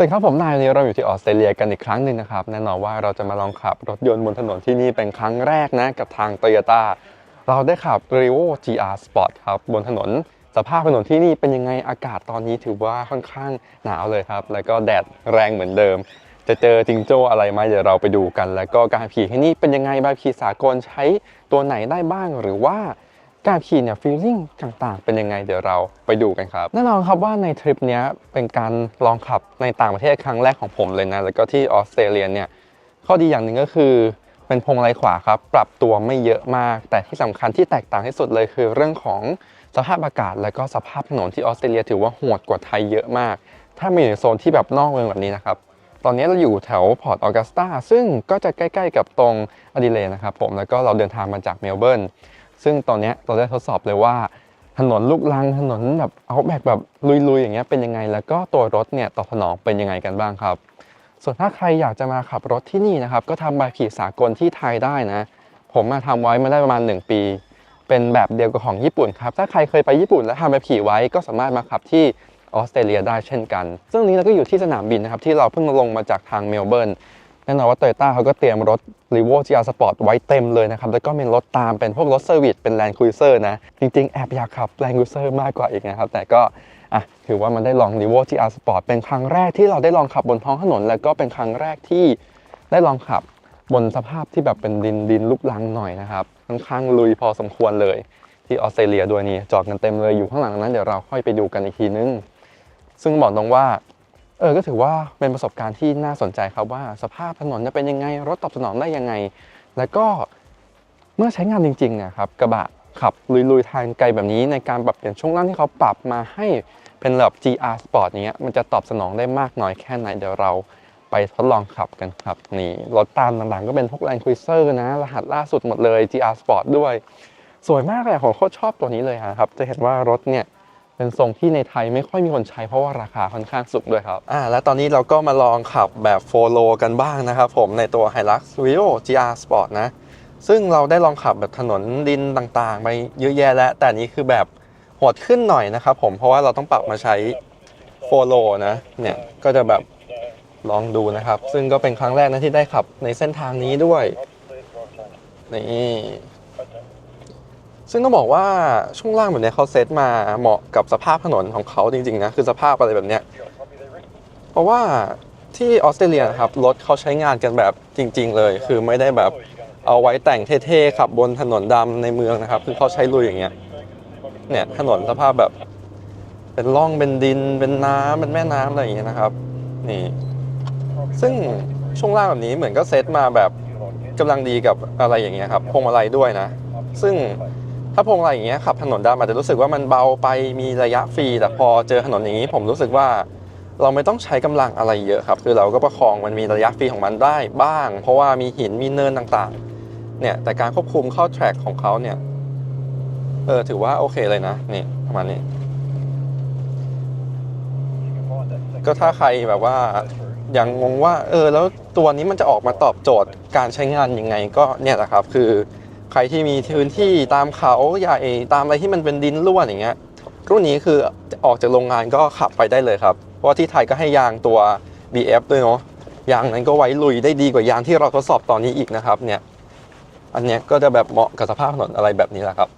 สวัสดีครับผมนายวันนี้เราอยู่ที่ออสเตรเลียกันอีกครั้งหนึ่งนะครับ แน่นอนว่าเราจะมาลองขับรถยนต์บนถนนที่นี่เป็นครั้งแรกนะ กับทาง Toyota เราได้ขับ r e v o GR Sport ครับ บนถนน สภาพถนนที่นี่เป็นยังไงอากาศตอนนี้ถือว่าค่อนข้างหนาวเลยครับ แล้วก็แดดแรงเหมือนเดิม จะเจอจิงโจ้อะไรไหมเดี๋ยวเราไปดูกัน แล้วก็การขี่ที่นี่เป็นยังไงใบบขี่สากลใช้ตัวไหนได้บ้างหรือว่า การขี่เนี่ยฟีลลิ่งต่างๆ เป็นยังไงเดี๋ยวเราไปดูกันครับแน่นอนครับว่าในทริปนี้เป็นการลองขับในต่างประเทศครั้งแรกของผมเลยนะแล้วก็ที่ออสเตรเลียเนี่ยข้อดีอย่างหนึ่งก็คือเป็นพวงมาลัยขวาครับปรับตัวไม่เยอะมาก แต่ที่สำคัญที่แตกต่างที่สุดเลยคือเรื่องของสภาพอากาศ และก็สภาพถนนที่ออสเตรเลียถือว่าโหดกว่าไทยเยอะมาก ถ้ามาอยู่ในโซนที่แบบนอกเมืองแบบนี้นะครับตอนนี้เราอยู่แถวพอร์ตออกัสตาซึ่งก็จะใกล้ ๆ กับตรงอดิเลนะครับผมแล้วก็เราเดินทางมาจากเมลเบิร์น ซึ่งตอนนี้เราได้ทดสอบเลยว่า ถนนลูกลังถนนแบบเอาแบบแบบลุยๆอย่างเงี้ยเป็นยังไง แล้วก็ตัวรถเนี่ยตอบสนองเป็นยังไงกันบ้างครับ ส่วนถ้าใครอยากจะมาขับรถที่นี่นะครับก็ทำใบขี่สากลที่ไทยได้นะ ผมมาทำไว้มาได้ประมาณ 1 ปี เป็นแบบเดียวกับของญี่ปุ่นครับถ้าใครเคยไปญี่ปุ่นแล้วทำใบขี่ไว้ก็สามารถมาขับที่ออสเตรเลียได้เช่นกัน ซึ่งนี้เราก็อยู่ที่สนามบินนะครับที่เราเพิ่งลงมาจากทางเมลเบิร์น น่นอนว่า Toyota เขาก็เตรียมรถ r e v o GR Sport ไว้เต็มเลยนะครับ แล้วก็มีรถตามเป็นพวกรถเซอร์วิสเป็น Land Cruiser นะ จริงๆ แอบอยากขับ Land Cruiser มากกว่าอีกนะครับ แต่ก็อะถือว่ามันได้ลอง r e v o GR Sport เป็นครั้งแรกที่เราได้ลองขับบนท้องถนน แล้วก็เป็นครั้งแรกที่ได้ลองขับบนสภาพที่แบบเป็นดินดินลุกลังหน่อยนะครับค่อนข้างลุยพอสมควรเลย ที่ออสเตรเลียด้วยนี่จอดกันเต็มเลยอยู่ข้างหลังนั้นเดี๋ยวเราค่อยไปดูกันอีกทีนึงซึ่งบอกตรงว่า เออก็ถือว่าเป็นประสบการณ์ที่น่าสนใจครับว่าสภาพถนนจะเป็นยังไง รถตอบสนองได้ยังไง แล้วก็เมื่อใช้งานจริงๆนี่ยครับกระบะขับลุยๆทางไกลแบบนี้ในการปรับเปลี่ยนช่วงล่างที่เขาปรับมาให้เป็นแบบ GR Sport อย่างเงี้ยมันจะตอบสนองได้มากน้อยแค่ไหนเดี๋ยวเราไปทดลองขับกันครับนี่รถตามต่างๆ ก็เป็นพวก Land Cruiser นะ รหัสล่าสุดหมดเลย GR Sport ด้วย สวยมากเลยผมโคตรชอบตัวนี้เลยครับจะเห็นว่ารถเนี่ย เป็นทรงที่ในไทยไม่ค่อยมีคนใช้เพราะว่าราคาค่อนข้างสูงด้วยครับอ่าและตอนนี้เราก็มาลองขับแบบโฟโลกันบ้างนะครับผมในตัว Hilux Rio GR Sport นะ ซึ่งเราได้ลองขับแบบถนนดินต่างๆ ไปเยอะแยะแล้ว แต่นี้คือแบบโหดขึ้นหน่อยนะครับผมเพราะว่าเราต้องปรับมาใช้โฟโลนะเนี่ยก็จะแบบลองดูนะครับ ซึ่งก็เป็นครั้งแรกนะที่ได้ขับในเส้นทางนี้ด้วยนี่ ซึ่งต้องบอกว่าช่วงล่างแบบเนี้ยเขาเซตมาเหมาะกับสภาพถนนของเขาจริงๆนะคือสภาพอะไรแบบเนี้ยเพราะว่าที่ออสเตรเลียนะครับรถเขาใช้งานกันแบบจริง ๆ เลย คือไม่ได้แบบเอาไว้แต่งเท่ๆขับบนถนนดำในเมืองนะครับ คือเขาใช้ลุยอย่างเงี้ยเนี่ยถนนสภาพแบบเป็นร่องเป็นดิน เป็นน้ำเป็นแม่น้ำอะไรอย่างเงี้ยนะครับนี่ซึ่งช่วงล่างแบบนี้เหมือนก็เซตมาแบบกำลังดีกับอะไรอย่างเงี้ยครับพวงมาลัยด้วยนะ ซึ่ง ถ้าพวงมาลัยอย่างเงี้ยขับถนนดำอาจจะรู้สึกว่ามันเบาไปมีระยะฟรี แต่พอเจอถนนอย่างนี้ผมรู้สึกว่า เราไม่ต้องใช้กำลังอะไรเยอะครับ คือเราก็ประคองมันมีระยะฟรีของมันได้บ้าง เพราะว่ามีหินมีเนินต่างๆ เนี่ยแต่การควบคุมเข้าแทร็กของเขาเนี่ยเออถือว่าโอเคเลยนะนี่ประมาณนี้ก็ถ้าใครแบบว่ายังงงว่า เออ แล้วตัวนี้มันจะออกมาตอบโจทย์การใช้งานยังไงก็เนี่ยแหละครับ คือ ใครที่มีพื้นที่ตามเขาใหญ่ตามอะไรที่มันเป็นดินร่วนอย่างเงี้ยรุ่นนี้คือออกจากโรงงานก็ขับไปได้เลยครับ เพราะที่ไทยก็ให้ยางตัว BF ด้วยเนาะยางนั้นก็ไว้ลุยได้ดีกว่ายางที่เราทดสอบตอนนี้อีกนะครับเนี่ยอันเนี้ยก็จะแบบเหมาะกับสภาพถนนอะไรแบบนี้แหละครับ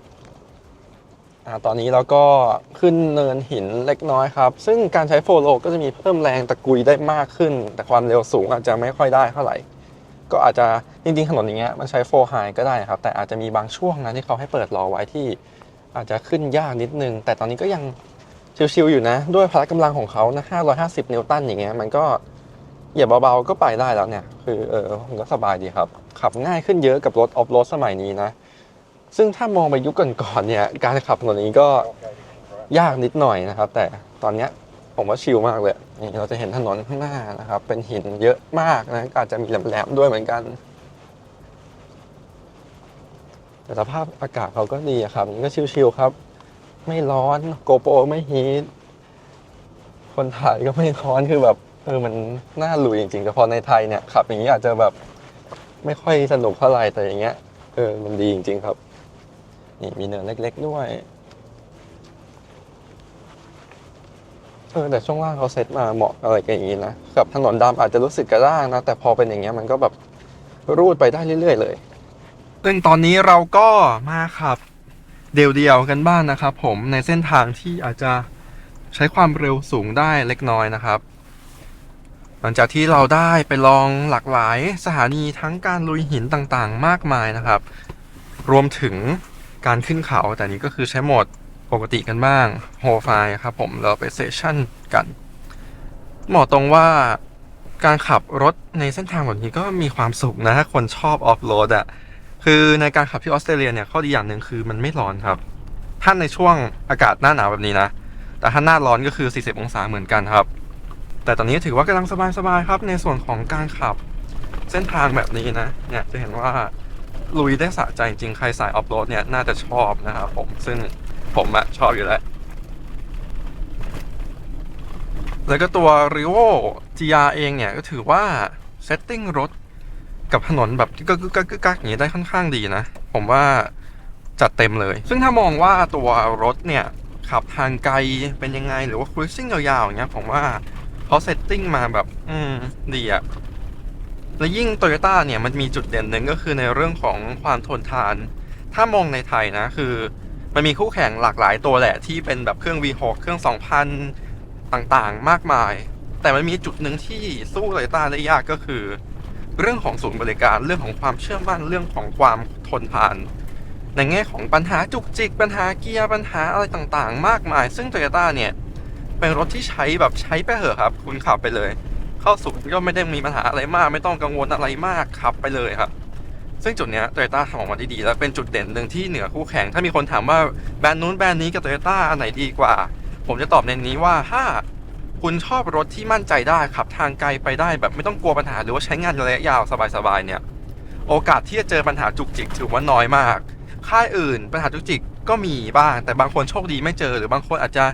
อ่าตอนนี้เราก็ขึ้นเนินหินเล็กน้อยครับ ซึ่งการใช้โฟโลก็จะมีเพิ่มแรงตะกุยได้มากขึ้น แต่ความเร็วสูงอาจจะไม่ค่อยได้เท่าไหร่ ก็อาจจะจริงๆถนนอย่างเงี้ยมันใช้โฟไฮก็ได้ครับ แต่อาจจะมีบางช่วงนะที่เขาให้เปิดรอไว้ที่อาจจะขึ้นยากนิดนึง แต่ตอนนี้ก็ยังชิวๆอยู่นะ ด้วยพละกำลังของเขานะ550 นิวตันอย่างเงี้ยมันก็เหยียบเบาๆก็ไปได้แล้วเนี่ย คือเออผมก็สบายดีครับ ขับง่ายขึ้นเยอะกับรถออฟโรดสมัยนี้นะ ซึ่งถ้ามองไปยุคก่อนๆเนี่ย การขับถนนนี้ก็ยากนิดหน่อยนะครับ แต่ตอนเนี้ย ผมว่าชิลมากเลยนี่เราจะเห็นถนนข้างหน้านะครับ เป็นหินเยอะมากนะอาจจะมีแหลมๆด้วยเหมือนกัน แต่สภาพอากาศเขาก็ดีครับมันก็ชิลๆครับ ไม่ร้อนโกโปรไม่ฮีทคนถ่ายก็ไม่ร้อนคือแบบเออมันน่าหลุยจริงๆแต่พอในไทยเนี่ยขับอย่างนี้อาจจะแบบไม่ค่อยสนุกเท่าไหร่แต่อย่างเงี้ยเออมันดีจริง ๆ ครับ นี่มีเนินเล็ก ๆ ด้วย เออแต่ช่วงล่างเขาเซ็ตมาเหมาะอะไรกันอย่างนี้นะกับถนนดำอาจจะรู้สึกกระด้างนะ แต่พอเป็นอย่างเงี้ยมันก็แบบรูดไปได้เรื่อย ๆ เลยซึ่งตอนนี้เราก็มาขับเดียวๆกันบ้างนะครับ ผมในเส้นทางที่อาจจะใช้ความเร็วสูงได้เล็กน้อยนะครับ หลังจากที่เราได้ไปลองหลากหลายสถานีทั้งการลุยหินต่างๆ มากมายนะครับ รวมถึงการขึ้นเขาแต่นี้ก็คือใช้โหมด ปกติกันบ้างโฮไฟครับผมเราไปเซสชั่นกันเหมาะตรงว่าการขับรถในเส้นทางแบบนี้ก็มีความสุขนะถ้าคนชอบออฟโรดอะคือในการขับที่ออสเตรเลียเนี่ยข้อดีอย่างหนึ่งคือมันไม่ร้อนครับ ถ้าในช่วงอากาศหน้าหนาวแบบนี้นะ แต่ถ้าหน้าร้อนก็คือ 40 องศาเหมือนกันครับ แต่ตอนนี้ถือว่ากำลังสบายๆครับ ในส่วนของการขับเส้นทางแบบนี้นะ เนี่ยจะเห็นว่าลุยได้สะใจจริงๆใครสายออฟโรดเนี่ยน่าจะชอบนะครับผมซึ่ง ผมอะชอบอยู่แล้ว แล้วก็ตัว r i o GR เองเนี่ย ก็ถือว่า เซตติ้งรถกับถนนแบบกึกกึกกึกกึกกักอย่างนี้ได้ค่อนข้างดีนะ ผมว่าจัดเต็มเลย ซึ่งถ้ามองว่าตัวรถเนี่ย ขับทางไกลเป็นยังไง หรือว่า cruising ยาวๆอย่างเงี้ยผมว่าเขาเซตติ้งมาแบบ อืม ดีอะและยิ่ง Toyota เนี่ยมันมีจุดเด่นหนึ่งก็คือในเรื่องของความทนทาน ถ้ามองในไทยนะคือ มันมีคู่แข่งหลากหลายตัวแหละที่เป็นแบบเครื่อง V6 เครื่อง 2000 ต่างๆ มากมาย แต่มันมีจุดหนึ่งที่สู้โตโยต้าได้ยากก็คือ เรื่องของศูนย์บริการเรื่องของความเชื่อมั่นเรื่องของความทนทาน ในแง่ของปัญหาจุกจิก ปัญหาเกียร์ปัญหาอะไรต่างๆ มากมาย ซึ่ง Toyota เนี่ยเป็นรถที่ใช้แบบใช้ไปเหอะครับ คุณขับไปเลย เข้าศูนย์ก็ไม่ได้มีปัญหาอะไรมาก ไม่ต้องกังวลอะไรมากขับไปเลยครับ ซึ่งจุดเนี้ยโตโยต้าทำออกมาได้ดี และเป็นจุดเด่นหนึ่งที่เหนือคู่แข่ง ถ้ามีคนถามว่าแบรนด์นู้นแบรนด์นี้กับโตโยต้าอันไหนดีกว่า ผมจะตอบในนี้ว่าถ้าคุณชอบรถที่มั่นใจได้ขับทางไกลไปได้แบบไม่ต้องกลัวปัญหาหรือว่าใช้งานระยะยาวสบายๆเนี่ยโอกาสที่จะเจอปัญหาจุกจิกถือว่าน้อยมาก ค่ายอื่นปัญหาจุกจิกก็มีบ้าง แต่บางคนโชคดีไม่เจอ หรือบางคนอาจจะ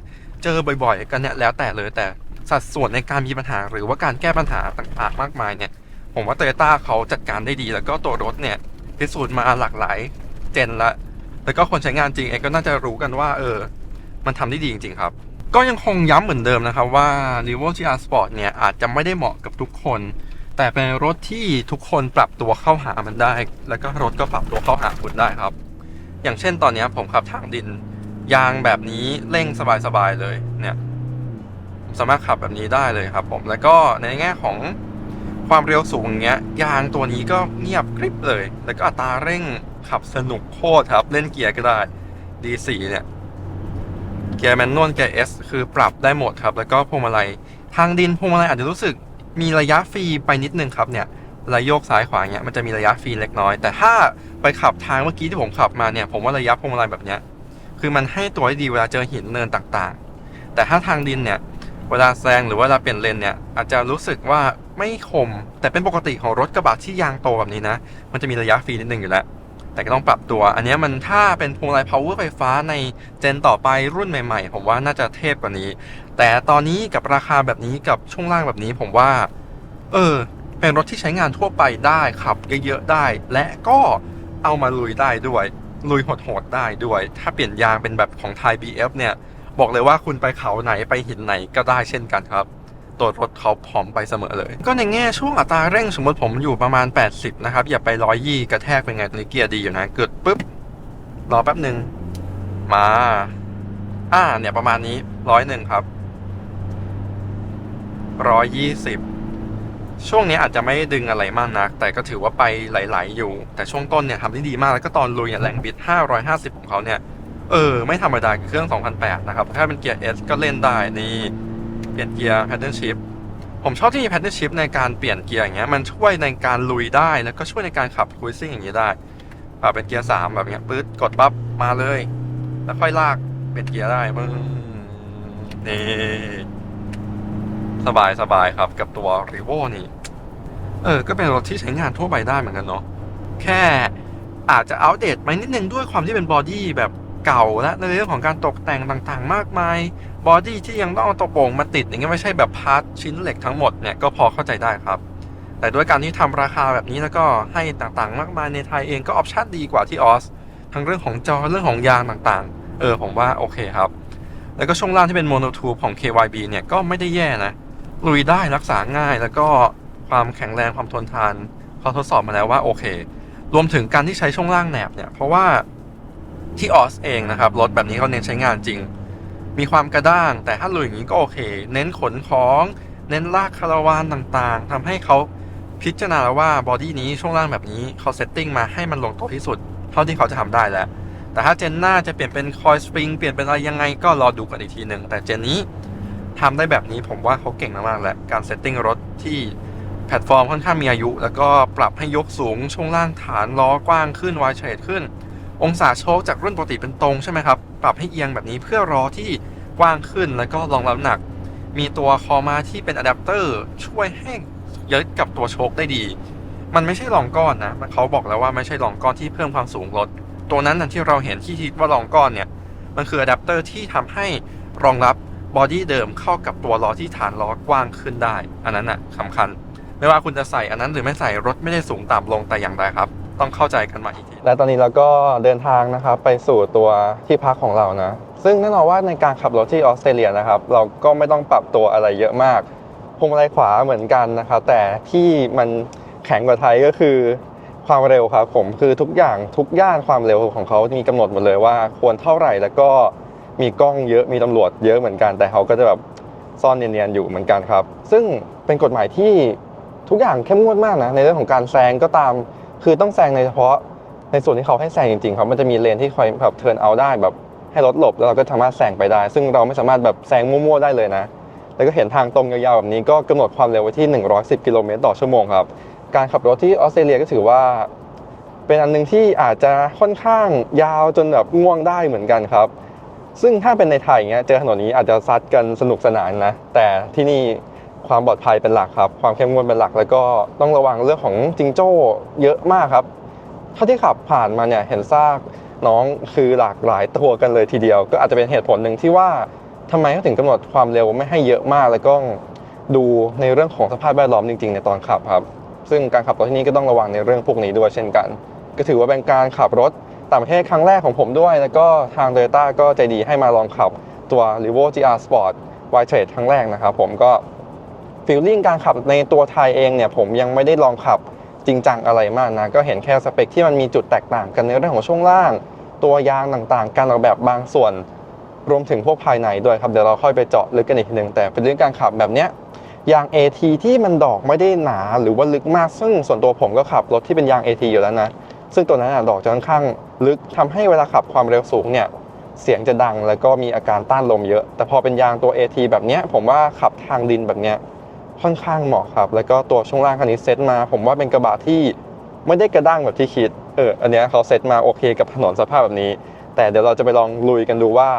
เจอบ่อยๆ กันเนี่ยแล้วแต่เลยแต่สัดส่วนในการมีปัญหาหรือว่าการแก้ปัญหาต่างๆ มากมายเนี่ย ผมว่าโตโยต้าเขาจัดการได้ดี แล้วก็ตัวรถเนี่ยพิสูจน์มาหลากหลายเจนละ แล้วก็คนใช้งานจริงเองก็น่าจะรู้กันว่า เออ มันทำได้ดีจริง ๆ ครับ ก็ยังคงย้ำเหมือนเดิมนะครับว่า r e v o GR Sport เนี่ยอาจจะไม่ได้เหมาะกับทุกคน แต่เป็นรถที่ทุกคนปรับตัวเข้าหามันได้ แล้วก็รถก็ปรับตัวเข้าหาคุณได้ครับ อย่างเช่นตอนนี้ผมขับทางดิน ยางแบบนี้เร่งสบายๆเลยเนี่ยสามารถขับแบบนี้ได้เลยครับผมแล้วก็ในแง่ของ ความเร็วสูงอย่างเงี้ยยางตัวนี้ก็เงียบกริบเลย แล้วก็อัตราเร่งขับสนุกโคตรครับ เล่นเกียร์ก็ได้ D4 เนี่ย เกียร์แมนนวลเกียร์ S คือปรับได้หมดครับ แล้วก็พวงมาลัย ทางดินพวงมาลัยอาจจะรู้สึกมีระยะฟรีไปนิดนึงครับเนี่ยเวลาโยกซ้ายขวาเนี่ยมันจะมีระยะฟรีเล็กน้อย แต่ถ้าไปขับทางเมื่อกี้ที่ผมขับมาเนี่ย ผมว่าระยะพวงมาลัยแบบเนี้ย คือมันให้ตัวได้ดีเวลาเจอหินเนินต่างๆ แต่ถ้าทางดินเนี่ย เวลาแซงหรือว่าเวลาเปลี่ยนเลนเนี่ยอาจจะรู้สึกว่าไม่คม แต่เป็นปกติของรถกระบะที่ยางโตแบบนี้นะ มันจะมีระยะฟรีนิดนึงอยู่แล้ว แต่ก็ต้องปรับตัว อันนี้มันถ้าเป็นพวงมาลัย power ไฟฟ้าในเจนต่อไปรุ่นใหม่ๆ ผมว่าน่าจะเทพกว่านี้ แต่ตอนนี้กับราคาแบบนี้กับช่วงล่างแบบนี้ผมว่า เออ เป็นรถที่ใช้งานทั่วไปได้ขับเยอะๆได้ และก็เอามาลุยได้ด้วยลุยโหดๆได้ด้วย ถ้าเปลี่ยนยางเป็นแบบของไทย BF เนี่ย บอกเลยว่าคุณไปเขาไหนไปหินไหนก็ได้เช่นกันครับ ตัวรถเขาพร้อมไปเสมอเลย ก็ในแง่ช่วงอัตราเร่งสมมติผมอยู่ประมาณ 80 นะครับ อย่าไปร้อยยี่กระแทกเป็นไงตอนนี้เกียร์ดีอยู่นะเกิดปุ๊บรอแป๊บหนึ่งมาอ่าเนี่ยประมาณนี้ร้อยหนึ่งครับร้อยยี่สิบช่วงนี้อาจจะไม่ดึงอะไรมากนัก แต่ก็ถือว่าไปไหลๆอยู่ แต่ช่วงต้นเนี่ยทำได้ดีมากแล้วก็ตอนลุยเนี่ยแรงบิด550 ของเขาเนี่ย เออ ไม่ธรรมดาเครื่อง 2008 นะครับ ถ้าเป็นเกียร์ S ก็เล่นได้นี่เปลี่ยนเกียร์ pattern shift ผมชอบที่มี pattern shift ในการเปลี่ยนเกียร์อย่างเงี้ยมันช่วยในการลุยได้แล้วก็ช่วยในการขับ cruising อย่างนี้ได้ปรับเป็นเกียร์ 3 แบบเนี้ยปื๊ดกดปั๊บมาเลย แล้วค่อยลากเปลี่ยนเกียร์ได้มึงนี่สบายสบายครับกับตัว r e v o นี่ เออ ก็เป็นรถที่ใช้งานทั่วไปได้เหมือนกันเนาะแค่อาจจะอัปเดตไปนิดนึงด้วยความที่เป็นบอดี้แบบ เก่าและในเรื่องของการตกแต่งต่างๆ มากมาย บอดี้ที่ยังต้องเอาตัวโป่งมาติดอย่างเงี้ยไม่ใช่แบบพาร์ทชิ้นเหล็กทั้งหมดเนี่ยก็พอเข้าใจได้ครับ แต่ด้วยการที่ทำราคาแบบนี้แล้วก็ให้ต่างๆ มากมายในไทยเองก็ออปชั่นดีกว่าที่ออสทั้งเรื่องของจอเรื่องของยางต่างๆ เออผมว่าโอเคครับ แล้วก็ช่วงล่างที่เป็นโมโนทูบของ KYB เนี่ยก็ไม่ได้แย่นะลุยได้รักษาง่ายแล้วก็ความแข็งแรงความทนทานเขาทดสอบมาแล้วว่าโอเค รวมถึงการที่ใช้ช่วงล่างแหนบเนี่ยเพราะว่า ที่ออสเองนะครับ รถแบบนี้เขาเน้นใช้งานจริง มีความกระด้าง แต่ถ้าลุยอย่างนี้ก็โอเค เน้นขนของ เน้นลากคาราวานต่างๆทำให้เขาพิจารณาแล้วว่าบอดี้นี้ช่วงล่างแบบนี้เขาเซตติ้งมาให้มันลงตัวที่สุด เท่าที่เขาจะทำได้แล้ว แต่ถ้าเจนหน้าจะเปลี่ยนเป็นคอยสปริงเปลี่ยนเป็นอะไรยังไงก็รอดูกันอีกทีหนึ่งแต่เจนนี้ทำได้แบบนี้ผมว่าเขาเก่งมากๆแล้วการเซตติ้งรถที่แพลตฟอร์มค่อนข้างมีอายุ แล้วก็ปรับให้ยกสูงช่วงล่างฐานล้อกว้างขึ้นวายเฉดขึ้น องศาโชคจากรุ่นปกติเป็นตรงใช่ไหมครับปรับให้เอียงแบบนี้เพื่อรอที่กว้างขึ้นแล้วก็รองรับหนัก มีตัวคอมาที่เป็นอะแดปเตอร์ช่วยให้ยึดกับตัวโชคได้ดี มันไม่ใช่รองก้อนนะเขาบอกแล้วว่าไม่ใช่รองก้อนที่เพิ่มความสูงรถตัวนั้นนะที่เราเห็นที่คิดว่ารองก้อนเนี่ยมันคืออะแดปเตอร์ที่ทำให้รองรับบอดี้เดิมเข้ากับตัวล้อที่ฐานล้อกว้างขึ้นได้ อันนั้นน่ะสำคัญ ไม่ว่าคุณจะใส่อันนั้นหรือไม่ใส่รถไม่ได้สูงต่ำลงแต่อย่างใดครับ ต้องเข้าใจกันมาอีกทีและตอนนี้เราก็เดินทางนะครับไปสู่ตัวที่พักของเรานะ ซึ่งแน่นอนว่าในการขับรถที่ออสเตรเลียนะครับ เราก็ไม่ต้องปรับตัวอะไรเยอะมากพวงมาลัยขวาเหมือนกันนะครับ แต่ที่มันแข็งกว่าไทยก็คือความเร็วครับผมคือทุกอย่างทุกย่านความเร็วของเขามีกำหนดหมดเลยว่าควรเท่าไหร่แล้วก็มีกล้องเยอะมีตำรวจเยอะเหมือนกัน แต่เขาก็จะแบบซ่อนเนียนๆอยู่เหมือนกันครับ ซึ่งเป็นกฎหมายที่ทุกอย่างเข้มงวดมากนะในเรื่องของการแซงก็ตาม คือต้องแซงในเฉพาะในส่วนที่เขาให้แซงจริงๆครับมันจะมีเลนที่คอยแบบเทิร์นเอาได้แบบให้รถหลบแล้วเราก็สามารถแซงไปได้ ซึ่งเราไม่สามารถแบบแซงมั่วๆได้เลยนะ แล้วก็เห็นทางตรงยาวๆแบบนี้ก็กำหนดความเร็วไว้ที่ 110 กิโลเมตรต่อชั่วโมงครับ การขับรถที่ออสเตรเลียก็ถือว่า เป็นอันหนึงที่อาจจะค่อนข้างยาวจนแบบง่วงได้เหมือนกันครับ ซึ่งถ้าเป็นในไทยเงี้ยเจอถนนนี้อาจจะซัดกันสนุกสนานนะ แต่ที่นี่ ความปลอดภัยเป็นหลักครับ ความเข้มงวดเป็นหลัก แล้วก็ต้องระวังเรื่องของจิงโจ้เยอะมากครับเท่าที่ขับผ่านมาเนี่ยเห็นซากน้องคือหลากหลายตัวกันเลยทีเดียว ก็อาจจะเป็นเหตุผลหนึ่งที่ว่าทำไมเขาถึงกำหนดความเร็วไม่ให้เยอะมาก แล้วก็ดูในเรื่องของสภาพแวดล้อมจริง ๆ ในตอนขับครับ ซึ่งการขับรถที่นี่ก็ต้องระวังในเรื่องพวกนี้ด้วยเช่นกัน ก็ถือว่าเป็นการขับรถต่างประเทศครั้งแรกของผมด้วย แล้วก็ทาง Toyota ก็ใจดีให้มาลองขับตัว r e v o GR Sport y t r a d e ครั้งแรกนะครับผมก็ ฟีลลิ่งการขับในตัวไทยเองเนี่ยผมยังไม่ได้ลองขับจริงจังอะไรมากนะ ก็เห็นแค่สเปคที่มันมีจุดแตกต่างกันในเรื่องของช่วงล่าง ตัวยางต่างๆ การออกแบบบางส่วน รวมถึงพวกภายในด้วยครับ เดี๋ยวเราค่อยไปเจาะลึกกันอีกทีหนึ่งแต่เป็นเรื่องการขับแบบเนี้ยยาง AT ที่มันดอกไม่ได้หนาหรือว่าลึกมาก ซึ่งส่วนตัวผมก็ขับรถที่เป็นยาง AT อยู่แล้วนะ ซึ่งตัวนั้นดอกจะค่อนข้างลึกทำให้เวลาขับความเร็วสูงเนี่ยเสียงจะดังแล้วก็มีอาการต้านลมเยอะ แต่พอเป็นยางตัว AT แบบเนี้ยผมว่าขับทางดินแบบเนี้ย ค่อนข้างเหมาะครับ แล้วก็ตัวช่วงล่างคันนี้เซตมา ผมว่าเป็นกระบะที่ไม่ได้กระด้างแบบที่คิด เออ อันนี้เขาเซตมาโอเคกับถนนสภาพแบบนี้ แต่เดี๋ยวเราจะไปลองลุยกันดูว่า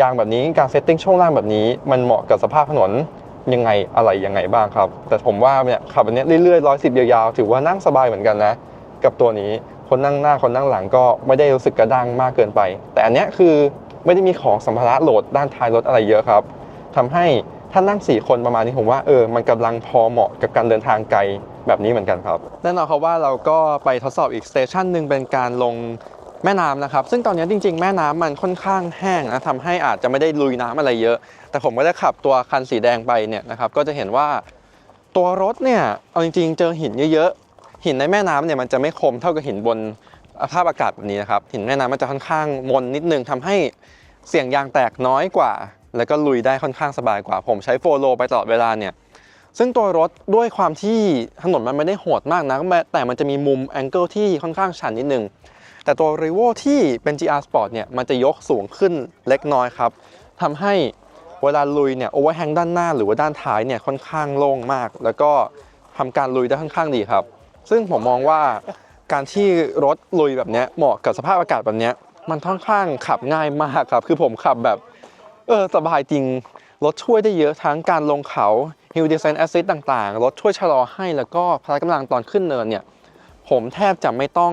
ยางแบบนี้การเซตติ้งช่วงล่างแบบนี้ มันเหมาะกับสภาพถนนยังไงอะไรยังไงบ้างครับ แต่ผมว่าเนี่ยขับแบบนี้เรื่อยๆร้อยสิบยาวๆถือว่านั่งสบายเหมือนกันนะ กับตัวนี้คนนั่งหน้าคนนั่งหลังก็ไม่ได้รู้สึกกระด้างมากเกินไป แต่อันนี้คือไม่ได้มีของสัมภาระโหลดด้านท้ายรถอะไรเยอะครับทำให้ ถ้านั่ง 4 คนประมาณนี้ผมว่าเออมันกำลังพอเหมาะกับการเดินทางไกลแบบนี้เหมือนกันครับแน่นอนครับว่าเราก็ไปทดสอบอีกสเตชันหนึ่งเป็นการลงแม่น้ำนะครับ ซึ่งตอนนี้จริง ๆ แม่น้ำมันค่อนข้างแห้งนะทำให้อาจจะไม่ได้ลุยน้ำอะไรเยอะ แต่ผมก็ได้ขับตัวคันสีแดงไปเนี่ยนะครับก็จะเห็นว่าตัวรถเนี่ยเอาจริง ๆ เจอหินเยอะๆหินในแม่น้ำเนี่ยมันจะไม่คมเท่ากับหินบนสภาพอากาศแบบนี้นะครับหินแม่น้ำมันจะค่อนข้างมนนิดนึงทำให้เสียงยางแตกน้อยกว่า แล้วก็ลุยได้ค่อนข้างสบายกว่า ผมใช้โฟโลไปตลอดเวลาเนี่ยซึ่งตัวรถด้วยความที่ถนนมันไม่ได้โหดมากนะแต่มันจะมีมุมแองเกิลที่ค่อนข้างชันนิดนึง แต่ตัว r e v o ที่เป็น GR Sport เนี่ยมันจะยกสูงขึ้นเล็กน้อยครับทำให้เวลาลุยเนี่ยโอเวอร์แฮงด้านหน้าหรือว่าด้านท้ายเนี่ยค่อนข้างโล่งมาก แล้วก็ทำการลุยได้ค่อนข้างดีครับ ซึ่งผมมองว่าการที่รถลุยแบบเนี้ยเหมาะกับสภาพอากาศแบบเนี้ยมันค่อนข้างขับง่ายมากครับ คือผมขับแบบ เออสบายจริง รถช่วยได้เยอะทั้งการลงเขา Hill Descent Assist ต่างๆ รถช่วยชะลอให้แล้วก็พละกำลังตอนขึ้นเนินเนี่ย ผมแทบจะไม่ต้อง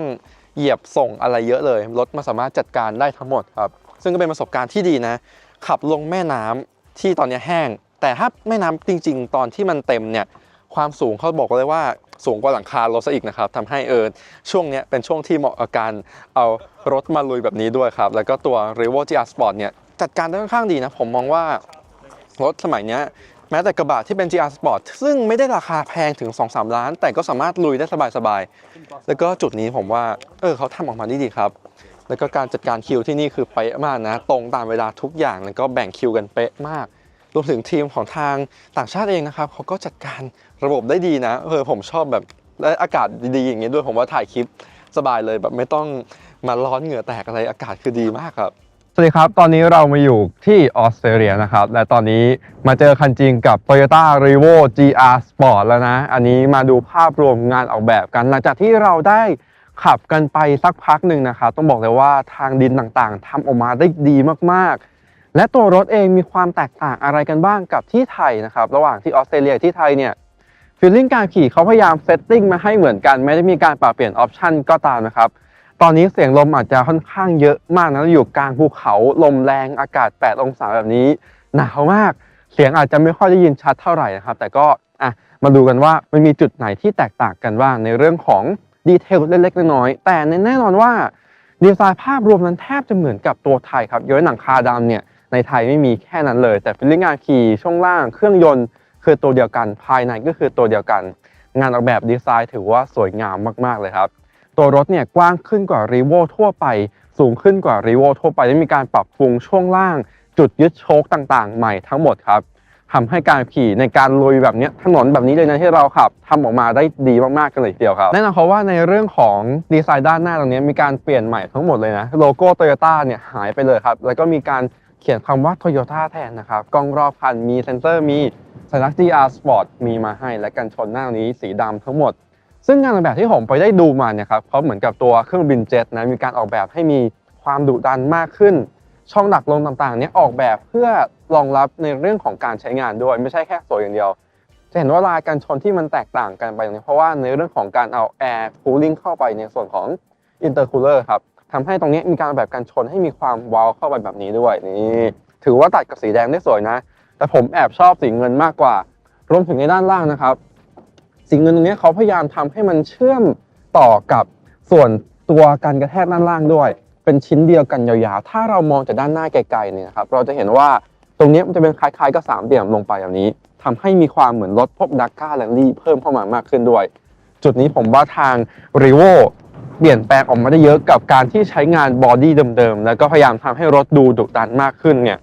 เหยียบส่งอะไรเยอะเลย รถมาสามารถจัดการได้ทั้งหมดครับ ซึ่งก็เป็นประสบการณ์ที่ดีนะ ขับลงแม่น้ำที่ตอนนี้แห้ง แต่ถ้าแม่น้ำจริง ๆ ตอนที่มันเต็มเนี่ยความสูงเขาบอกเลยว่าสูงกว่าหลังคารถซะอีกนะครับทำให้เออช่วงนี้เป็นช่วงที่เหมาะกับการเอารถมาลุยแบบนี้ด้วยครับ แล้วก็ตัว r e v o GR Sport เนี่ย จัดการได้ค่อนข้างดีนะ ผมมองว่ารถสมัยนี้แม้แต่กระบะที่เป็น GR Sport ซึ่งไม่ได้ราคาแพงถึง 2-3 ล้าน แต่ก็สามารถลุยได้สบายๆ แล้วก็จุดนี้ผมว่า เออเขาทำออกมาได้ดีครับ แล้วก็การจัดการคิวที่นี่คือเป๊ะมากนะ ตรงตามเวลาทุกอย่าง แล้วก็แบ่งคิวกันเป๊ะมาก รวมถึงทีมของทางต่างชาติเองนะครับเขาก็จัดการระบบได้ดีนะ เออผมชอบแบบและอากาศดีๆอย่างเงี้ด้วยผมว่าถ่ายคลิปสบายเลยแบบไม่ต้องมาร้อนเหงื่อแตกอะไรอากาศคือดีมากครับ สวัสดีครับ ตอนนี้เรามาอยู่ที่ออสเตรเลียนะครับ และตอนนี้มาเจอคันจริงกับ Toyota r e v o GR Sport แล้วนะ อันนี้มาดูภาพรวมงานออกแบบกัน หลังจากที่เราได้ขับกันไปสักพักหนึ่งนะครับ ต้องบอกเลยว่าทางดินต่างๆทำออกมาได้ดีมากๆ และตัวรถเองมีความแตกต่างอะไรกันบ้างกับที่ไทยนะครับ ระหว่างที่ออสเตรเลียที่ไทยเนี่ยฟีลลิ่งการขี่เขาพยายามเซตติ้งมาให้เหมือนกัน ไม่ได้มีการปรับเปลี่ยนออปชันก็ตามนะครับ ตอนนี้เสียงลมอาจจะค่อนข้างเยอะมากนะอยู่กลางภูเขาลมแรงอากาศ 8 องศาแบบนี้ หนาวมาก เสียงอาจจะไม่ค่อยได้ยินชัดเท่าไหร่นะครับ แต่ก็อะมาดูกันว่ามันมีจุดไหนที่แตกต่างกันบ้างในเรื่องของดีเทลเล็กๆน้อยๆแต่แน่นอนว่าดีไซน์ภาพรวมนั้นแทบจะเหมือนกับตัวไทยครับย้อยหนังคาดำเนี่ยในไทยไม่มีแค่นั้นเลย แต่ฟิลลิ่งงานขี่ช่วงล่างเครื่องยนต์คือตัวเดียวกันภายในก็คือตัวเดียวกัน งานออกแบบดีไซน์ถือว่าสวยงามมากๆเลยครับ ตัวรถเนี่ยกว้างขึ้นกว่า r ีโวทั่วไป สูงขึ้นกว่า r ีโวทั่วไปและมีการปรับปรุงช่วงล่าง จุดยึดโชคต่างๆ ใหม่ทั้งหมดครับทำให้การขี่ในการลุยแบบนี้ถนนแบบนี้เลยนะที่เราขับทำออกมาได้ดีมากๆกันเลยทีเดียวครับแน่นอนเขาว่าในเรื่องของดีไซน์ด้านหน้าตรงนี้มีการเปลี่ยนใหม่ทั้งหมดเลยนะโลโก้โตโยต้าเนี่ยหายไปเลยครับแล้วก็มีการเขียนคำว่าโตโยต้าแทนนะครับกล้องรอบคันมีเซนเซอร์มีสัญลักษณ์ GR Sport มีมาให้และกันชนหน้านี้สีดำทั้งหมด ซึ่งงานออกแบบที่ผมไปได้ดูมาเนี่ยครับเขาเหมือนกับตัวเครื่องบินเจ็ตนะมีการออกแบบให้มีความดุดันมากขึ้น ช่องดักลมต่างๆ เนี่ยออกแบบเพื่อรองรับในเรื่องของการใช้งานด้วย ไม่ใช่แค่สวยอย่างเดียว จะเห็นว่าลายการชนที่มันแตกต่างกันไปตรงนี้เพราะว่าในเรื่องของการเอาแอร์คูลิ่งเข้าไปในส่วนของอินเตอร์คูลเลอร์ครับทำให้ตรงนี้มีการออกแบบการชนให้มีความวาวเข้าไปแบบนี้ด้วยนี่ถือว่าตัดกับสีแดงได้สวยนะ แต่ผมแอบชอบสีเงินมากกว่ารวมถึงในด้านล่างนะครับ สีเงินตรงนี้เขาพยายามทำให้มันเชื่อมต่อกับส่วนตัวการกระแทกด้านล่างด้วย เป็นชิ้นเดียวกันยาวๆ ถ้าเรามองจากด้านหน้าไกลๆเนี่ยครับเราจะเห็นว่าตรงนี้มันจะเป็นคล้ายๆกับสามเหลี่ยมลงไปแบบนี้ทำให้มีความเหมือนรถพวกดักก้าแลนลี่เพิ่มเข้ามามากขึ้นด้วย จุดนี้ผมว่าทาง r ีโวเปลี่ยนแปลงออกมาได้เยอะกับการที่ใช้งานบอดี้เดิมๆ แล้วก็พยายามทำให้รถดูดุดันมากขึ้นเนี่ย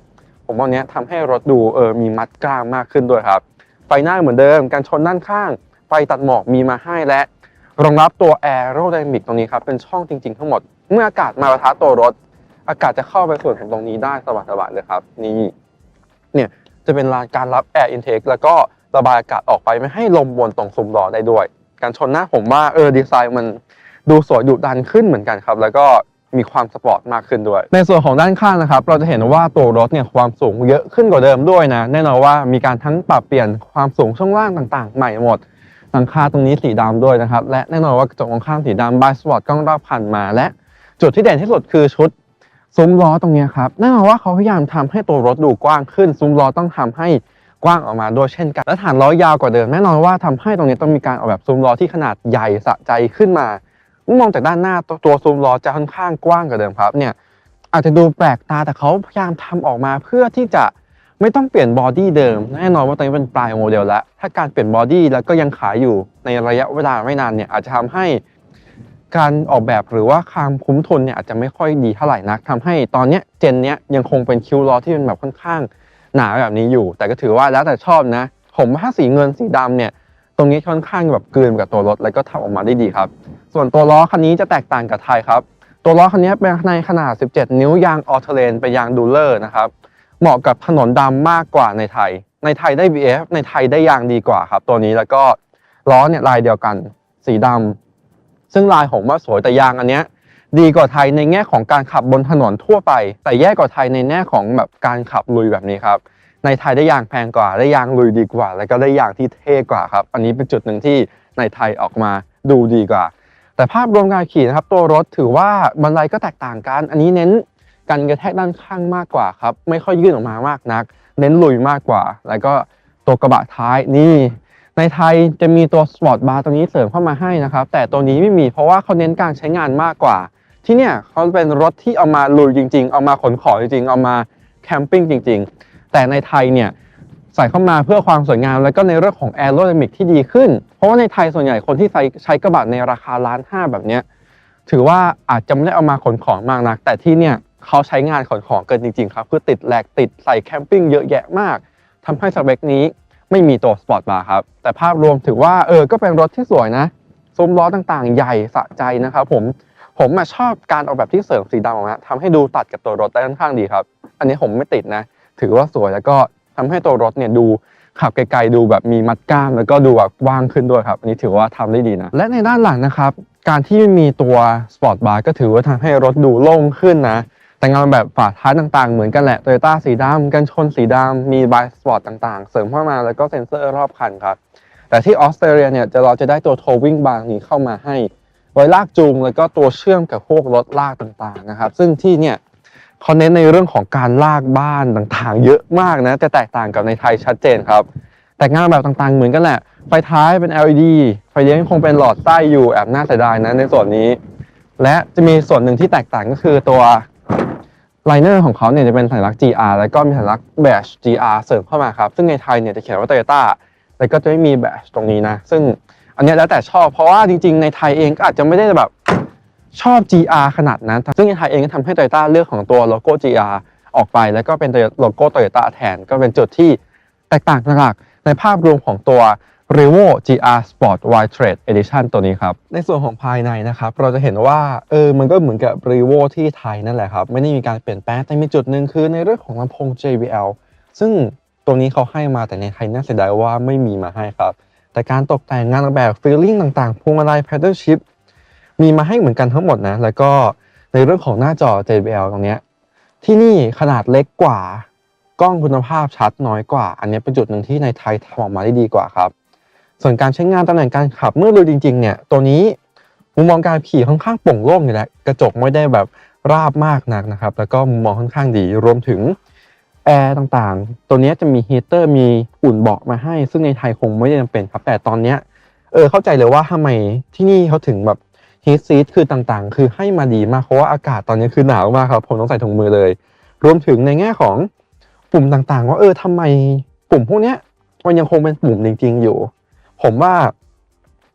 ผมว่าเนี้ยทำให้รถดูเออมีมัดกล้ามมากขึ้นด้วยครับ ไฟหน้าเหมือนเดิม การชนด้านข้าง ไฟตัดหมอกมีมาให้และรองรับตัว Aerodynamic ตรงนี้ครับเป็นช่องจริง ๆ ทั้งหมด เมื่ออากาศมาประทะตัวรถ อากาศจะเข้าไปส่วนของตรงนี้ได้สบายๆเลยครับ นี่เนี่ยจะเป็นการรับ Air Intake แล้วก็ระบายอากาศออกไปไม่ให้ลมวนตรงซุ้มล้อได้ด้วย การชนหน้าผมว่าเออดีไซน์มันดูสวยดุดันขึ้นเหมือนกันครับ แล้วก็มีความสปอร์ตมากขึ้นด้วย ในส่วนของด้านข้างนะครับ เราจะเห็นว่าตัวรถเนี่ยความสูงเยอะขึ้นกว่าเดิมด้วยนะ แน่นอนว่ามีการทั้งปรับเปลี่ยนความสูงช่วงล่างต่างๆ ใหม่หมด หลังคาตรงนี้สีดำด้วยนะครับ และแน่นอนว่ากระจกมองข้างสีดำบายสปอร์ตกล้องรอบคันมา และจุดที่เด่นที่สุดคือชุดซุ้มล้อตรงนี้ครับแน่นอนว่าเขาพยายามทำให้ตัวรถดูกว้างขึ้น ซุ้มล้อต้องทำให้กว้างออกมาด้วยเช่นกัน และฐานล้อยาวกว่าเดิมแน่นอนว่าทำให้ตรงนี้ต้องมีการออกแบบซุ้มล้อที่ขนาดใหญ่สะใจขึ้นมาเมื่อมองจากด้านหน้าตัวซุ้มล้อจะค่อนข้างกว้างกว่าเดิมครับเนี่ยอาจจะดูแปลกตาแต่เขาพยายามทำออกมาเพื่อที่จะ ไม่ต้องเปลี่ยนบอดี้เดิม แน่นอนว่าตอนนี้เป็นปลายโมเดลแล้ว ถ้าการเปลี่ยนบอดี้แล้วก็ยังขายอยู่ในระยะเวลาไม่นานเนี่ยอาจจะทำให้การออกแบบหรือว่าความคุ้มทุนเนี่ยอาจจะไม่ค่อยดีเท่าไหร่นักทำให้ตอนเนี้ยเจนเนี้ยยังคงเป็นคิวล้อที่เป็นแบบค่อนข้างหนาแบบนี้อยู่ แต่ก็ถือว่าแล้วแต่ชอบนะ ผมว่าถ้าสีเงินสีดำเนี่ยตรงนี้ค่อนข้างแบบกลืนกับตัวรถแล้วก็ทำออกมาได้ดีครับ ส่วนตัวล้อคันนี้จะแตกต่างกับไทยครับ ตัวล้อคันนี้เป็นในขนาด 17 นิ้วยางออเทเลนเป็นยางดูเลอร์นะครับ เหมาะกับถนนดำมากกว่าในไทย ในไทยได้ BF ในไทยได้ยางดีกว่าครับ ตัวนี้แล้วก็ล้อเนี่ยลายเดียวกัน สีดำซึ่งลายผมว่าสวยแต่ยางอันเนี้ยดีกว่าไทยในแง่ของการขับบนถนนทั่วไป แต่แย่กว่าไทยในแง่ของแบบการขับลุยแบบนี้ครับ ในไทยได้ยางแพงกว่าได้ยางลุยดีกว่า แล้วก็ได้ยางที่เท่กว่าครับ อันนี้เป็นจุดหนึ่งที่ในไทยออกมาดูดีกว่า แต่ภาพรวมการขี่นะครับ ตัวรถถือว่าบันไดก็แตกต่างกัน อันนี้เน้น กันกระแทกด้านข้างมากกว่าครับ ไม่ค่อยยื่นออกมามากนัก เน้นลุยมากกว่า แล้วก็ตัวกระบะท้ายนี่ในไทยจะมีตัวสปอร์ตบาร์ตรงนี้เสริมเข้ามาให้นะครับ แต่ตัวนี้ไม่มีเพราะว่าเขาเน้นการใช้งานมากกว่า ที่เนี่ยเขาเป็นรถที่เอามาลุยจริง ๆ เอามาขนของจริง ๆ เอามาแคมปิ้งจริง ๆ แต่ในไทยเนี่ยใส่เข้ามาเพื่อความสวยงาม แล้วก็ในเรื่องของแอโร d y นามิกที่ดีขึ้น เพราะว่าในไทยส่วนใหญ่คนที่ใช้ใช้กระบะในราคาล้านห้าแบบเนี้ยถือว่าอาจจะไม่ได้เอามาขนของมากนัก แต่ที่เนี่ย เขาใช้งานขนของเกินจริงๆครับคือติดแหลกติดใส่แคมปิ้งเยอะแยะมากทำให้สเปคนี้ไม่มีตัวสปอร์ตบาร์ครับ แต่ภาพรวมถือว่าเออก็เป็นรถที่สวยนะซุ้มล้อต่างๆ ใหญ่สะใจนะครับผมผมอะชอบการออกแบบที่เสริมสีดำออกมาทำให้ดูตัดกับตัวรถได้ค่อนข้างดีครับ อันนี้ผมไม่ติดนะ ถือว่าสวยแล้วก็ทำให้ตัวรถเนี่ยดูขับไกลๆดูแบบมีมัดก้ามแล้วก็ดูแบบว้างขึ้นด้วยครับ อันนี้ถือว่าทำได้ดีนะ และในด้านหลังนะครับ การที่มีตัวสปอร์ตบาร์ก็ถือว่าทำให้รถดูโล่งขึ้นนะ แต่งานแบบฝาท้ายต่างๆ เหมือนกันแหละโตโยต้าสีดำกันชนสีดำมีบายสปอร์ตต่างๆ เสริมเข้ามาแล้วก็เซ็นเซอร์รอบคันครับ แต่ที่ออสเตรเลียเนี่ยจะเราจะได้ตัวโทวิ่งบาร์นี้เข้ามาให้ ไว้ลากจูงแล้วก็ตัวเชื่อมกับพวกรถลากต่างๆนะครับ ซึ่งที่เนี่ยเขาเน้นในเรื่องของการลากบ้านต่างๆ เยอะมากนะแต่แตกต่างกับในไทยชัดเจนครับ แต่งานแบบต่างๆ เหมือนกันแหละ ไฟท้ายเป็น LED ไฟเลี้ยงคงเป็นหลอดใต้อยู่แอบน่าเสียดายนะในส่วนนี้ และจะมีส่วนหนึ่งที่แตกต่างก็คือตัว ไลเนอร์ของเขาเนี่ยจะเป็นสัญลักษณ์ GR แล้วก็มีสัญลักษณ์ Badge GR เสริมเข้ามาครับ ซึ่งในไทยเนี่ยจะเขียนว่า Toyota แล้วก็จะไม่มี Badge ตรงนี้นะ ซึ่งอันนี้แล้วแต่ชอบ เพราะว่าจริงๆ ในไทยเองก็อาจจะไม่ได้แบบชอบ GR ขนาดนั้น ซึ่งในไทยเองก็ทำให้ Toyota เลือกของตัวโลโก้ GR ออกไป แล้วก็เป็นโลโก้ Toyota แทน ก็เป็นจุดที่แตกต่างหลักในภาพรวมของตัว r e v o GR Sport Wide Trade Edition ตัวนี้ครับ ในส่วนของภายในนะครับ เราจะเห็นว่าเออมันก็เหมือนกับ r e v o ที่ไทยนั่นแหละครับ ไม่ได้มีการเปลี่ยนแปลงแต่มีจุดหนึ่งคือในเรื่องของลำโพง JBL ซึ่งตัวนี้เขาให้มาแต่ในไทยน่าเสียดายว่าไม่มีมาให้ครับ แต่การตกแต่งงานออกแบบฟีลลิ่งต่างๆพวงมาลัย paddle shift มีมาให้เหมือนกันทั้งหมดนะ แล้วก็ในเรื่องของหน้าจอ JBL ตรงนี้ที่นี่ขนาดเล็กกว่ากล้องคุณภาพชัดน้อยกว่า อันนี้เป็นจุดหนึ่งที่ในไทยทำออกมาได้ดีกว่าครับ ส่วนการใช้งานตำแหน่งการขับเมื่อลุยจริงๆเนี่ยตัวนี้มุมมองการขี่ค่อนข้างโปร่งโล่งอยู่แล้วกระจกไม่ได้แบบราบมากนักนะครับ แล้วก็มุมมองค่อนข้างดีรวมถึงแอร์ต่างๆ ตัวนี้จะมีฮีเตอร์มีอุ่นเบาะมาให้ ซึ่งในไทยคงไม่ได้จำเป็นครับแต่ตอนเนี้ยเออเข้าใจเลยว่าทำไมที่นี่เขาถึงแบบฮีทซีทคือต่างๆ คือให้มาดีมากเพราะว่าอากาศตอนนี้คือหนาวมากครับผมต้องใส่ถุงมือเลย รวมถึงในแง่ของปุ่มต่างๆ ว่าเออทำไมปุ่มพวกเนี้ยมันยังคงเป็นปุ่มจริง ๆ อยู่ ผมว่า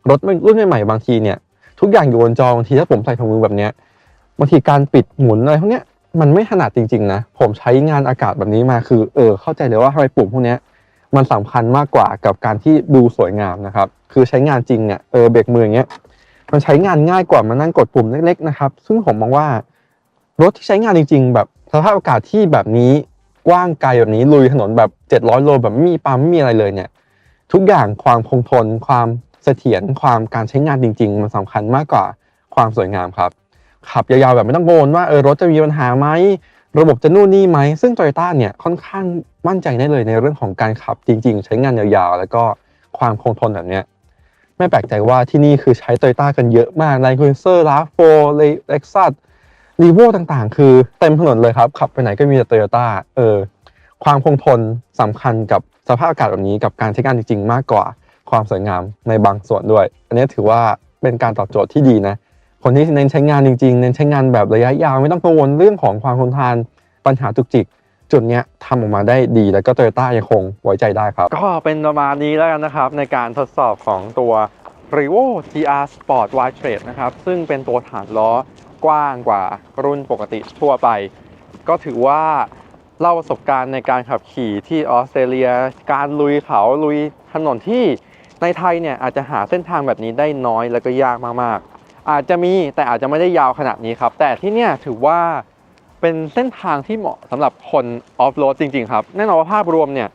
รถรุ่นใหม่ๆบางทีเนี่ยทุกอย่างอยู่บนจอบางทีถ้าผมใส่ถุงมือแบบเนี้ยบางทีการปิดหมุนอะไรพวกเนี้ยมันไม่ถนัดจริงๆนะผมใช้งานอากาศแบบนี้มาคือเออเข้าใจเลยว่าทำไมปุ่มพวกเนี้ยมันสำคัญมากกว่ากับการที่ดูสวยงามนะครับคือใช้งานจริงเนี่ยเออเบรกมืออย่างเงี้ยมันใช้งานง่ายกว่ามานั่งกดปุ่มเล็กๆนะครับซึ่งผมมองว่ารถที่ใช้งานจริง ๆ แบบสภาพอากาศที่แบบนี้กว้างไกลแบบนี้ลุยถนนแบบ 700 โลแบบมีปั๊มมีอะไรเลยเนี่ย ทุกอย่างความคงทน ความเสถียรความการใช้งานจริง ๆ มันสำคัญมากกว่าความสวยงามครับ ขับยาวๆแบบไม่ต้องกังวลว่าเออรถจะมีปัญหาไหมระบบจะนู่นนี่ไหมซึ่ง t o y ยต้าเนี่ยค่อนข้างมั่นใจได้เลยในเรื่องของการขับจริง ๆ ใช้งานยาวๆ แล้วก็ความคงทนแบบเนี้ยไม่แปลกใจว่าที่นี่คือใช้ t o y ยต้ากันเยอะมากไลน์คูเซอร์ลาโฟเล็กซัสรีโวต่างๆ คือเต็มถนนเลยครับ ขับไปไหนก็มีแต่โตโยต้าเออความคงทนสำคัญกับ สภาพอากาศแบบนี้กับการใช้งานจริง ๆ มากกว่าความสวยงามในบางส่วนด้วย อันนี้ถือว่าเป็นการตอบโจทย์ที่ดีนะคนที่เน้นใช้งานจริงๆ เน้นใช้งานแบบระยะยาวไม่ต้องกังวลเรื่องของความทนทานปัญหาจุกจิก จุดนี้ทำออกมาได้ดีแล้วก็โตโยต้ายังคงไว้ใจได้ครับ ก็เป็นประมาณนี้แล้วกันนะครับ ในการทดสอบของตัว r e v o GR Sport Wide Trade นะครับ ซึ่งเป็นตัวฐานล้อกว้างกว่ารุ่นปกติทั่วไป ก็ถือว่า เล่าประสบการณ์ในการขับขี่ที่ออสเตรเลีย การลุยเขาลุยถนนที่ในไทยเนี่ยอาจจะหาเส้นทางแบบนี้ได้น้อยแล้วก็ยากมากๆ อาจจะมีแต่อาจจะไม่ได้ยาวขนาดนี้ครับ แต่ที่เนี่ยถือว่าเป็นเส้นทางที่เหมาะสำหรับคนออฟโรดจริง ๆ ครับ แน่นอนว่าภาพรวมเนี่ย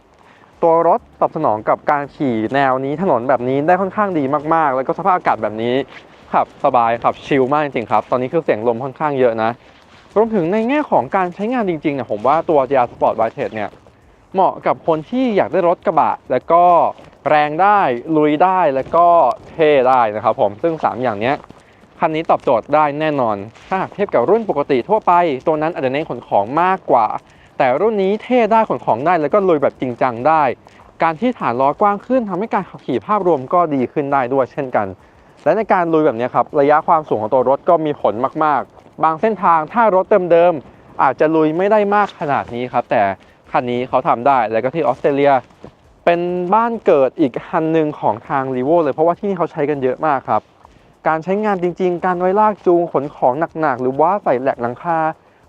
ตัวรถตอบสนองกับการขี่แนวนี้ถนนแบบนี้ได้ค่อนข้างดีมากๆ แล้วก็สภาพอากาศแบบนี้ขับสบายขับชิลมากจริงๆครับ ตอนนี้คือเสียงลมค่อนข้างเยอะนะ รวมถึงในแง่ของการใช้งานจริงๆเนี่ยผมว่าตัว GR Sport w i t e เนี่ยเหมาะกับคนที่อยากได้รถกระบะ แล้วก็แรงได้ลุยได้แล้วก็เท่ได้นะครับผมซึ่ง 3 อย่างนี้คันนี้ตอบโจทย์ได้แน่นอน ถ้าหากเทียบกับรุ่นปกติทั่วไป ตัวนั้นอาจจะเน้นขนของมากกว่า แต่รุ่นนี้เท่ได้ขนของได้แล้วก็ลุยแบบจริงจังได้ การที่ฐานล้อกว้างขึ้นทำให้การขับขี่ภาพรวมก็ดีขึ้นได้ด้วยเช่นกัน และในการลุยแบบนี้ครับระยะความสูงของตัวรถก็มีผลมากๆ บางเส้นทางถ้ารถเดิมๆอาจจะลุยไม่ได้มากขนาดนี้ครับ แต่คันนี้เขาทำได้แล้วก็ที่ออสเตรเลีย เป็นบ้านเกิดอีกคันหนึ่งของทางรีโวเลย เพราะว่าที่นี่เขาใช้กันเยอะมากครับ การใช้งานจริง ๆ การไว้ลากจูงขนของหนักๆ หรือว่าใส่แหลกหลังคา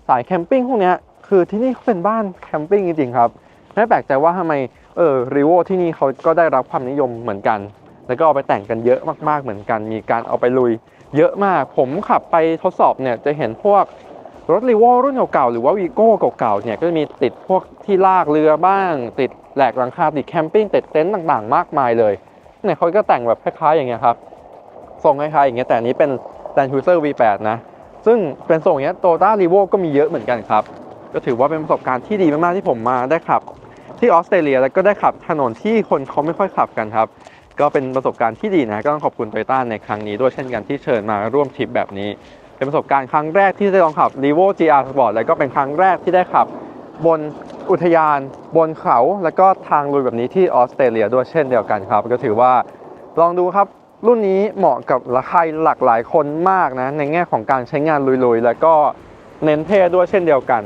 สายแคมปิ้งพวกนี้คือที่นี่เขาเป็นบ้านแคมปิ้งจริงๆครับไม่แปลกใจว่าทำไมเออรีโวที่นี่เขาก็ได้รับความนิยมเหมือนกัน แล้วก็เอาไปแต่งกันเยอะมากๆเหมือนกัน มีการเอาไปลุย เยอะมาก ผมขับไปทดสอบเนี่ยจะเห็นพวกรถรีโวรุ่นเก่าๆหรือว่าวีโก้เก่าๆเนี่ยก็จะมีติดพวกที่ลากเรือบ้าง ติดแหลกหลังคาติดแคมปิ้งติดเต็นท์ต่างๆ มากมายเลยเนี่ยเขาก็แต่งแบบคล้ายๆอย่างเงี้ยครับทรงคล้ายๆอย่างเงี้ยแต่นี้เป็น Land Cruiser V8 นะ ซึ่งเป็นทรงอย่างเงี้ยโตต้ารีโวก็มีเยอะเหมือนกันครับ ก็ถือว่าเป็นประสบการณ์ที่ดีมากๆที่ผมมาได้ขับ ที่ออสเตรเลียแล้วก็ได้ขับถนนที่คนเขาไม่ค่อยขับกันครับ ก็เป็นประสบการณ์ที่ดีนะก็ต้องขอบคุณโตโยต้าในครั้งนี้ด้วยเช่นกันที่เชิญมาร่วมทริปแบบนี้ เป็นประสบการณ์ครั้งแรกที่ได้ลองขับ r e v o GR Sport แล้วก็เป็นครั้งแรกที่ได้ขับบนอุทยาน บนเขา แล้วก็ทางลุยแบบนี้ที่ออสเตรเลียด้วยเช่นเดียวกันครับ ก็ถือว่าลองดูครับรุ่นนี้เหมาะกับใครหลากหลายคนมากนะ ในแง่ของการใช้งานลุยๆ แล้วก็เน้นเท่ด้วยเช่นเดียวกัน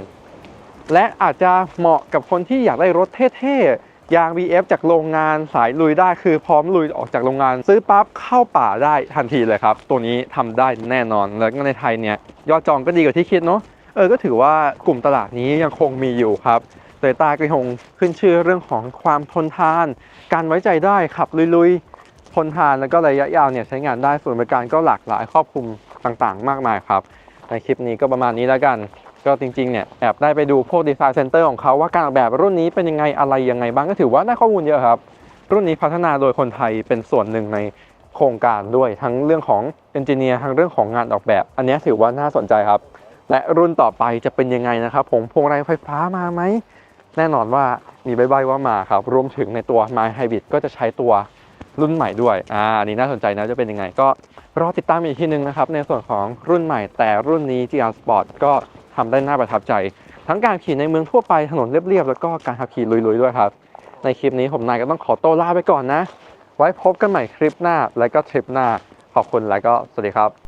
และอาจจะเหมาะกับคนที่อยากได้รถเท่ๆ ยาง VF จากโรงงานสายลุยได้คือพร้อมลุยออกจากโรงงาน ซื้อปั๊บเข้าป่าได้ทันทีเลยครับ ตัวนี้ทำได้แน่นอนแล้วก็ในไทยเนี่ยยอดจองก็ดีกว่าที่คิดเนาะเออก็ถือว่ากลุ่มตลาดนี้ยังคงมีอยู่ครับโตโยต้าก็คงขึ้นชื่อเรื่องของความทนทาน การไว้ใจได้ขับลุยๆทนทานแล้วก็ระยะยาวเนี่ยใช้งานได้ส่วนบริการก็หลากหลายครอบคลุมต่างๆ มากมายครับ ในคลิปนี้ก็ประมาณนี้แล้วกัน ก็จริงๆเนี่ยแอบได้ไปดูพวกดีไซน์เซ็นเตอร์ของเขาว่าการออกแบบรุ่นนี้เป็นยังไงอะไรยังไงบ้างก็ถือว่าได้ข้อมูลเยอะครับ รุ่นนี้พัฒนาโดยคนไทยเป็นส่วนหนึ่งในโครงการด้วยทั้งเรื่องของเอนจิเนียร์ทั้งเรื่องของงานออกแบบ อันนี้ถือว่าน่าสนใจครับ และรุ่นต่อไปจะเป็นยังไงนะครับผมพวงมาลัยไฟฟ้ามาไหมแน่นอนว่ามีใบๆว่ามาครับรวมถึงในตัว My Hybrid ก็จะใช้ตัวรุ่นใหม่ด้วยอ่าอันนี้น่าสนใจนะจะเป็นยังไงก็รอติดตามอีกทีนึงนะครับในส่วนของรุ่นใหม่แต่รุ่นนี้ GR Sport ก็ ทำได้น่าประทับใจ ทั้งการขี่ในเมืองทั่วไปถนนเรียบๆแล้วก็การขับขี่ลุยๆด้วยครับ ในคลิปนี้ผมนายก็ต้องขอตัวลาไปก่อนนะ ไว้พบกันใหม่คลิปหน้าและก็ทริปหน้าขอบคุณและก็สวัสดีครับ